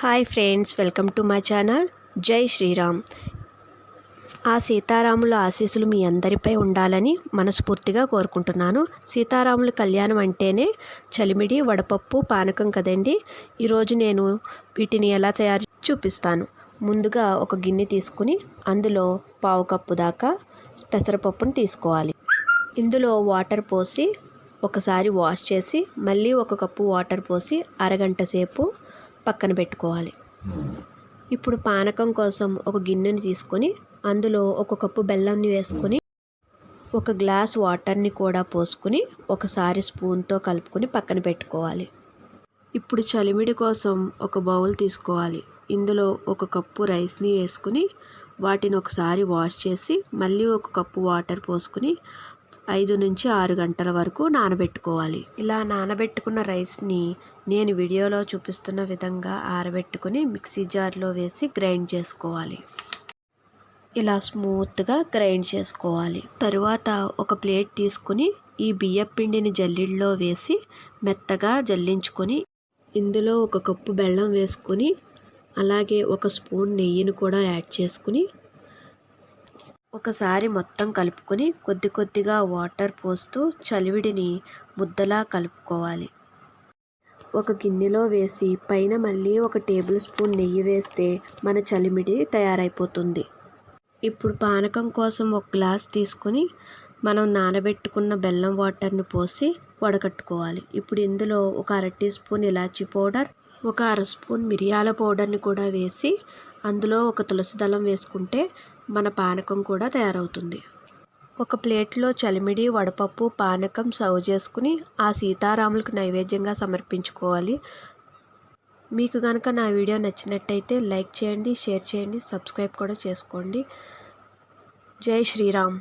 Hi friends welcome to my channel. జై శ్రీరామ్. ఆ సీతారాముల ఆశీస్సులు మీ అందరిపై ఉండాలని మనస్ఫూర్తిగా కోరుకుంటున్నాను. సీతారాముల కళ్యాణం అంటేనే చలిమిడి వడపప్పు పానకం కదండి. ఈరోజు నేను వీటిని ఎలా తయారు చూపిస్తాను. ముందుగా ఒక గిన్నె తీసుకుని అందులో పావు కప్పు దాకా పెసరపప్పును తీసుకోవాలి. ఇందులో వాటర్ పోసి ఒకసారి వాష్ చేసి మళ్ళీ ఒక కప్పు వాటర్ పోసి అరగంట సేపు పక్కన పెట్టుకోవాలి. ఇప్పుడు పానకం కోసం ఒక గిన్నెని తీసుకొని అందులో ఒక కప్పు బెల్లాన్ని వేసుకొని ఒక గ్లాస్ వాటర్ని కూడా పోసుకొని ఒకసారి స్పూన్తో కలుపుకొని పక్కన పెట్టుకోవాలి. ఇప్పుడు చలిమిడి కోసం ఒక బౌల్ తీసుకోవాలి. ఇందులో ఒక కప్పు రైస్ని వేసుకుని వాటిని ఒకసారి వాష్ చేసి మళ్ళీ ఒక కప్పు వాటర్ పోసుకుని ఐదు నుంచి ఆరు గంటల వరకు నానబెట్టుకోవాలి. ఇలా నానబెట్టుకున్న రైస్ని నేను వీడియోలో చూపిస్తున్న విధంగా ఆరబెట్టుకుని మిక్సీ జార్లో వేసి గ్రైండ్ చేసుకోవాలి. ఇలా స్మూత్గా గ్రైండ్ చేసుకోవాలి. తరువాత ఒక ప్లేట్ తీసుకుని ఈ బియ్యం పిండిని వేసి మెత్తగా జల్లించుకొని ఇందులో ఒక కప్పు బెల్లం వేసుకొని అలాగే ఒక స్పూన్ నెయ్యిని కూడా యాడ్ చేసుకుని ఒకసారి మొత్తం కలుపుకొని కొద్ది కొద్దిగా వాటర్ పోస్తూ చలివిడిని ముద్దలా కలుపుకోవాలి. ఒక గిన్నెలో వేసి పైన మళ్ళీ ఒక టేబుల్ స్పూన్ నెయ్యి వేస్తే మన చలిమిడి తయారైపోతుంది. ఇప్పుడు పానకం కోసం ఒక గ్లాస్ తీసుకొని మనం నానబెట్టుకున్న బెల్లం వాటర్ని పోసి వడకట్టుకోవాలి. ఇప్పుడు ఇందులో ఒక అర టీ స్పూన్ ఇలాచీ పౌడర్ ఒక అర స్పూన్ మిరియాల పౌడర్ని కూడా వేసి అందులో ఒక తులసి దళం వేసుకుంటే మన పానకం కూడా తయారవుతుంది. ఒక ప్లేట్లో చలిమిడి వడపప్పు పానకం సర్వ్ చేసుకుని ఆ సీతారాములకు నైవేద్యంగా సమర్పించుకోవాలి. మీకు కనుక నా వీడియో నచ్చినట్టయితే లైక్ చేయండి షేర్ చేయండి సబ్స్క్రైబ్ కూడా చేసుకోండి. జై శ్రీరామ్.